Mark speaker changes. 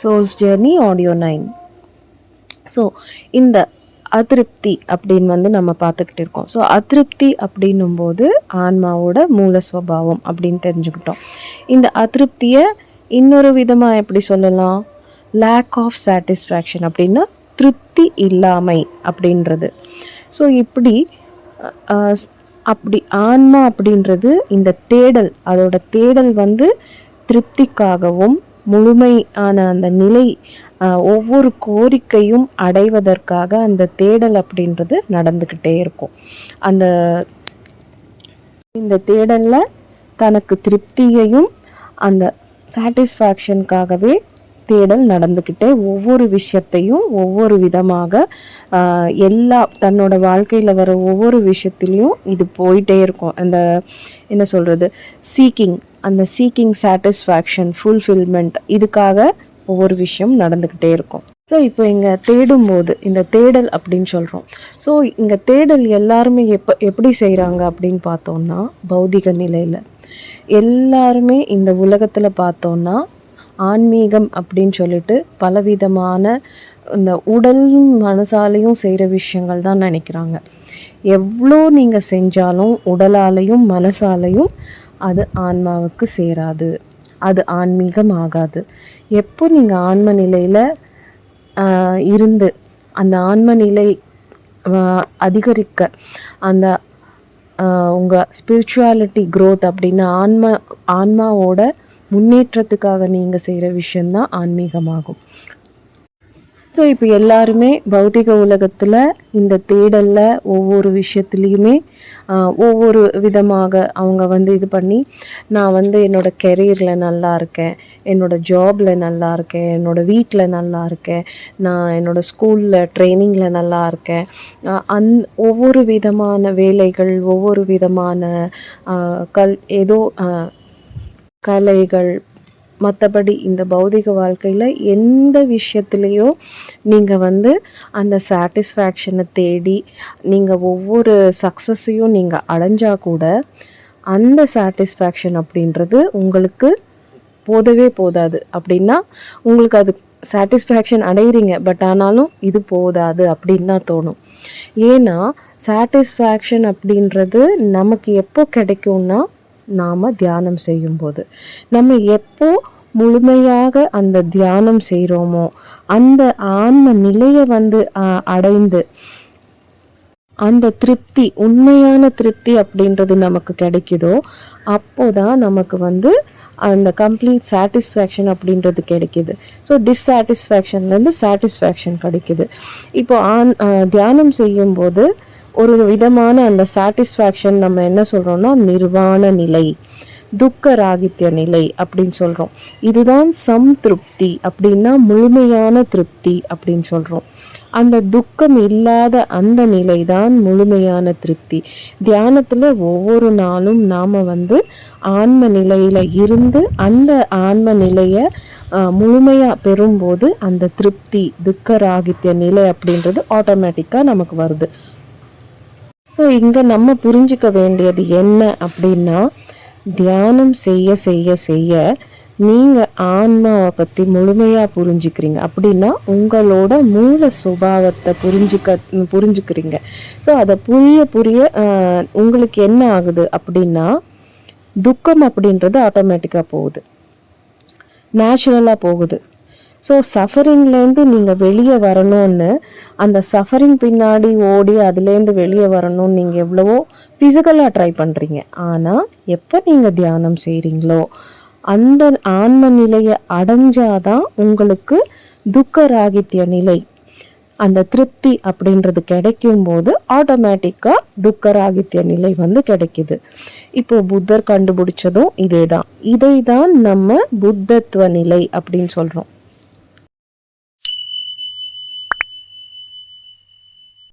Speaker 1: Souls journey audio nine so இந்த அதிருப்தி அப்படின்னு வந்து நம்ம பார்த்துக்கிட்டு இருக்கோம். ஸோ அதிருப்தி அப்படின்னும் போது ஆன்மாவோட மூல சுவாவம் அப்படின்னு தெரிஞ்சுக்கிட்டோம். இந்த அதிருப்தியை இன்னொரு விதமாக எப்படி சொல்லலாம்? லேக் ஆஃப் சாட்டிஸ்ஃபேக்ஷன் அப்படின்னா திருப்தி இல்லாமை அப்படின்றது. ஸோ இப்படி அப்படி ஆன்மா அப்படின்றது இந்த தேடல் அதோட தேடல் வந்து திருப்திக்காகவும் முழுமையான அந்த நிலை ஒவ்வொரு கோரிக்கையும் அடைவதற்காக அந்த தேடல் அப்படின்றது நடந்துக்கிட்டே இருக்கும். அந்த இந்த தேடலில் தனக்கு திருப்தியையும் அந்த சாட்டிஸ்ஃபேக்ஷனுக்காகவே தேடல் நடந்துக்கிட்டே ஒவ்வொரு விஷயத்தையும் ஒவ்வொரு விதமாக எல்லா தன்னோட வாழ்க்கையில் வர ஒவ்வொரு விஷயத்துலையும் இது போயிட்டே இருக்கும். அந்த என்ன சொல்கிறது சீக்கிங் அந்த சீக்கிங் சாட்டிஸ்ஃபேக்ஷன் ஃபுல்ஃபில்மெண்ட் இதுக்காக ஒவ்வொரு விஷயம் நடந்துக்கிட்டே இருக்கும். ஸோ இப்போ இங்கே தேடும்போது இந்த தேடல் அப்படின்னு சொல்கிறோம் ஸோ இங்கே தேடல் எல்லாருமே எப்போ எப்படி செய்கிறாங்க அப்படின்னு பார்த்தோம்னா பௌதிக நிலையில். எல்லாருமே இந்த உலகத்தில் பார்த்தோம்னா ஆன்மீகம் அப்படின்னு சொல்லிட்டு பலவிதமான இந்த உடல் மனசாலையும் செய்கிற விஷயங்கள் தான் நினைக்கிறாங்க. எவ்வளோ நீங்கள் செஞ்சாலும் உடலாலையும் மனசாலையும் அது ஆன்மாவுக்கு சேராது. அது ஆன்மீகம் ஆகாது எப்போ நீங்கள் ஆன்ம நிலையில் இருந்து அந்த ஆன்ம நிலை அதிகரிக்க அந்த உங்கள் ஸ்பிரிச்சுவாலிட்டி க்ரோத் அப்படின்னா ஆன்ம ஆன்மாவோட முன்னேற்றத்துக்காக நீங்கள் செய்கிற விஷயந்தான் ஆன்மீகமாகும். ஸோ இப்போ எல்லாருமே பௌதிக உலகத்தில் இந்த தேடலில் ஒவ்வொரு விஷயத்துலேயுமே ஒவ்வொரு விதமாக அவங்க வந்து இது பண்ணி நான் வந்து என்னோடய கெரியரில் நல்லா இருக்கேன் என்னோடய ஜாபில் நல்லா இருக்கேன் என்னோடய வீட்டில் நல்லா இருக்கேன் நான் என்னோடய ஸ்கூலில் ட்ரைனிங்கில் நல்லா இருக்கேன். அந் ஒவ்வொரு விதமான வேலைகள் ஒவ்வொரு விதமான கல் ஏதோ கலைகள் மற்றபடி இந்த பௌதிக வாழ்க்கையில் எந்த விஷயத்துலேயோ நீங்கள் வந்து அந்த சாட்டிஸ்ஃபேக்ஷனை தேடி நீங்கள் ஒவ்வொரு சக்ஸஸையும் நீங்கள் அடைஞ்சால் கூட அந்த சாட்டிஸ்ஃபேக்ஷன் அப்படின்றது உங்களுக்கு போதவே போதாது. அப்படின்னா உங்களுக்கு அது சாட்டிஸ்ஃபேக்ஷன் அடையிறீங்க பட் ஆனாலும் இது போதாது அப்படின்னு தான் தோணும். ஏன்னா சாட்டிஸ்ஃபேக்ஷன் அப்படின்றது நமக்கு எப்போ கிடைக்கும்னா நாம் தியானம் செய்யும்போது. நம்ம எப்போ முழுமையாக அந்த தியானம் செய்கிறோமோ அந்த ஆன்ம நிலையை வந்து அடைந்து அந்த திருப்தி உண்மையான திருப்தி அப்படின்றது நமக்கு கிடைக்குதோ அப்போதான் நமக்கு வந்து அந்த கம்ப்ளீட் சாட்டிஸ்ஃபேக்ஷன் அப்படின்றது கிடைக்குது. ஸோ டிஸ்சாட்டிஸ்ஃபேக்ஷன்லேருந்து சாட்டிஸ்ஃபேக்ஷன் கிடைக்குது. இப்போ ஆன் தியானம் செய்யும்போது ஒரு விதமான அந்த சாட்டிஸ்ஃபேக்ஷன் நம்ம என்ன சொல்கிறோம்னா நிர்வாண நிலை துக்க ராகித்ய நிலை அப்படின்னு சொல்கிறோம் இதுதான் சம் திருப்தி அப்படின்னா முழுமையான திருப்தி அப்படின்னு சொல்கிறோம் அந்த துக்கம் இல்லாத அந்த நிலை தான் முழுமையான திருப்தி. தியானத்தில் ஒவ்வொரு நாளும் நாம் வந்து ஆன்ம நிலையில் இருந்து அந்த ஆன்ம நிலையை முழுமையாக பெறும்போது அந்த திருப்தி துக்க ராகித்ய நிலை அப்படின்றது ஆட்டோமேட்டிக்காக நமக்கு வருது. ஸோ இங்கே நம்ம புரிஞ்சிக்க வேண்டியது என்ன அப்படின்னா தியானம் செய்ய செய்ய செய்ய நீங்கள் ஆன்மாவை பற்றி முழுமையாக புரிஞ்சுக்கிறீங்க. அப்படின்னா உங்களோட மூல சுபாவத்தை புரிஞ்சுக்க புரிஞ்சுக்கிறீங்க. ஸோ அதை புரிய புரிய உங்களுக்கு என்ன ஆகுது அப்படின்னா துக்கம் அப்படின்றது ஆட்டோமேட்டிக்காக போகுது. நேச்சுரலாக போகுது. ஸோ சஃபரிங்லேருந்து நீங்கள் வெளியே வரணும்னு அந்த சஃபரிங் பின்னாடி ஓடி அதுலேருந்து வெளியே வரணும்னு நீங்கள் எவ்வளவோ ஃபிசிக்கலாக ட்ரை பண்ணுறீங்க ஆனால் எப்போ நீங்கள் தியானம் செய்கிறீங்களோ அந்த ஆன்ம நிலையை அடைஞ்சாதான் உங்களுக்கு துக்க ராகித்ய நிலை. அந்த திருப்தி அப்படின்றது கிடைக்கும் போது ஆட்டோமேட்டிக்காக துக்கராகித்ய நிலை வந்து கிடைக்குது. இப்போ புத்தர் கண்டுபிடிச்சதும் இதே தான் இதை தான் நம்ம புத்தத்துவ நிலை அப்படின்னு சொல்கிறோம்